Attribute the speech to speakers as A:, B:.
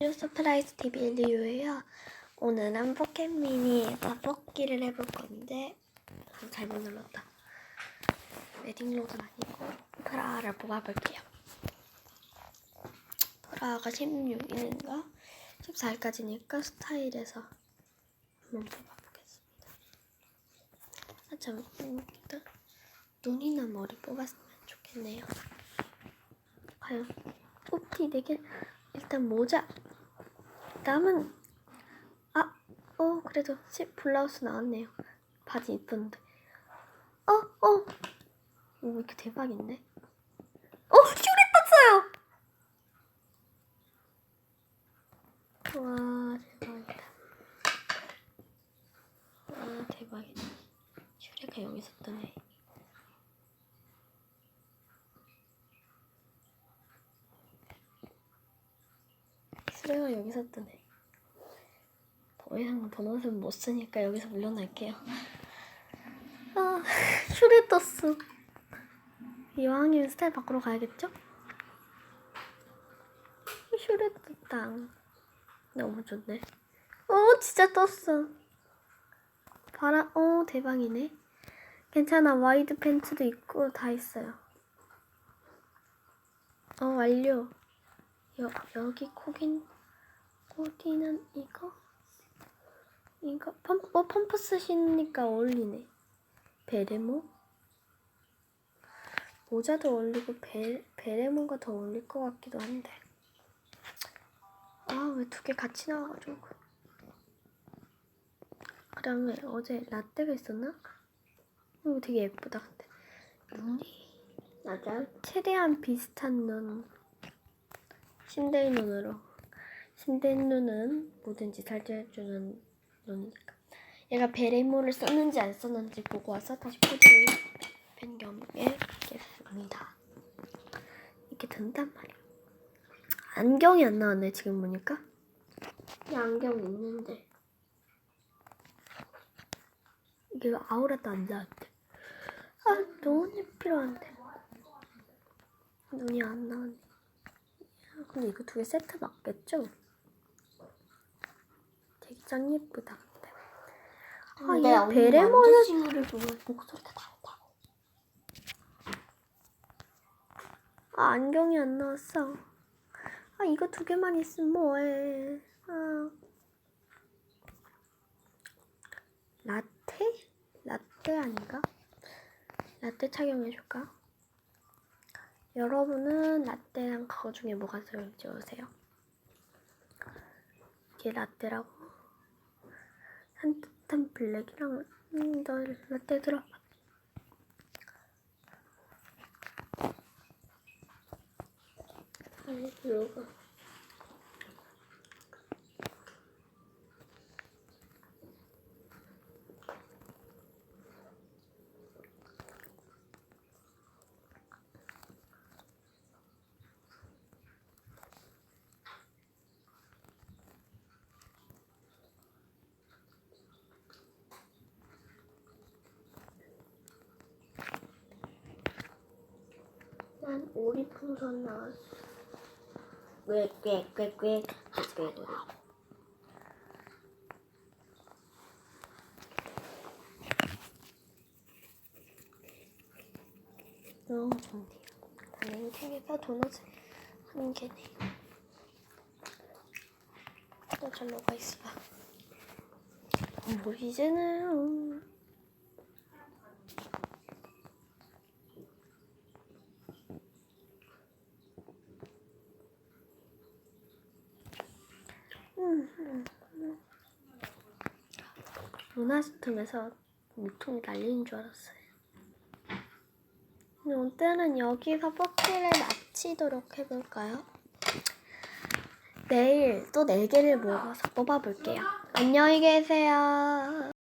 A: 유 서프라이즈 TV 리유예요. 오늘은 포켓 미니에서 뽑기를 해볼 건데 아, 잘못 눌렀다. 웨딩로드는 아니고 프라하를 뽑아볼게요. 프라하가 16일인가 14일까지니까 스타일에서 한번 뽑아보겠습니다. 아, 참, 음, 일단 눈이나 머리 뽑았으면 좋겠네요. 과연 4개 일단 모자 남은 아, 어 그래도 시 블라우스 나왔네요. 바지 이쁜데. 어, 어. 오 이렇게 대박인데. 어, 슈리 떴어요. 와 대박이다. 와 대박이다. 슈리가 여기서 뜨네. 슈리가 여기서 뜨네. 더 이상 번호를 못 쓰니까 여기서 물러날게요. 아, 슈리 떴어. 이왕이면 스타일 바꾸러 가야겠죠? 슈리 떴다. 너무 좋네. 어, 진짜 떴어. 바람, 어, 대박이네. 괜찮아, 와이드 팬츠도 있고 다 있어요. 어, 완료. 여, 여기 코긴, 코디는 이거? 이거 펌, 어, 펌프스 신으니까 어울리네. 베레모? 모자도 어울리고 베, 베레모가 더 어울릴 것 같기도 한데. 아, 왜 두 개 같이 나와가지고. 그 다음에 어제 라떼가 있었나? 이거 되게 예쁘다, 근데. 눈이. 맞아. 최대한 비슷한 눈. 신데이 눈으로. 신데이 눈은 뭐든지 살려주는 눈이니까. 얘가 베레모를 썼는지 안 썼는지 보고 와서 다시 코드를 변경해보겠습니다. 이렇게 된단 말이야. 안경이 안 나왔네 지금 보니까. 이 안경 있는데 이게 아우라도 안 나왔대. 아 눈이 필요한데 눈이 안 나왔네. 근데 이거 두 개 세트 맞겠죠? 짱 예쁘다. 아,
B: 언니
A: 베레모는
B: 만두신구를 보면 목소리가 다르다고.
A: 아, 안경이 안 나왔어. 아, 이거 두 개만 있으면 뭐해. 아. 라떼? 라떼 아닌가? 라떼 착용해줄까? 여러분은 라떼랑 그거 중에 뭐가 제일 좋으세요? 이게 라떼라고? 산뜻한 블랙이랑 음, 너 라떼 들어봐. 빨리 들어 난 오리 풍선 나왔어.
B: 꽥꽥꽥꽥 꽥꽥.
A: 너무 좋네요. 나는 인생에서 도넛을 한 개네. 너잘 녹아 있어. 보이잖아 요. 루나스톰에서 유통이 날리는 줄 알았어요. 오늘은 여기서 뽑기를 마치도록 해볼까요? 내일 또 4개를 모아서 뽑아볼게요. 안녕히 계세요.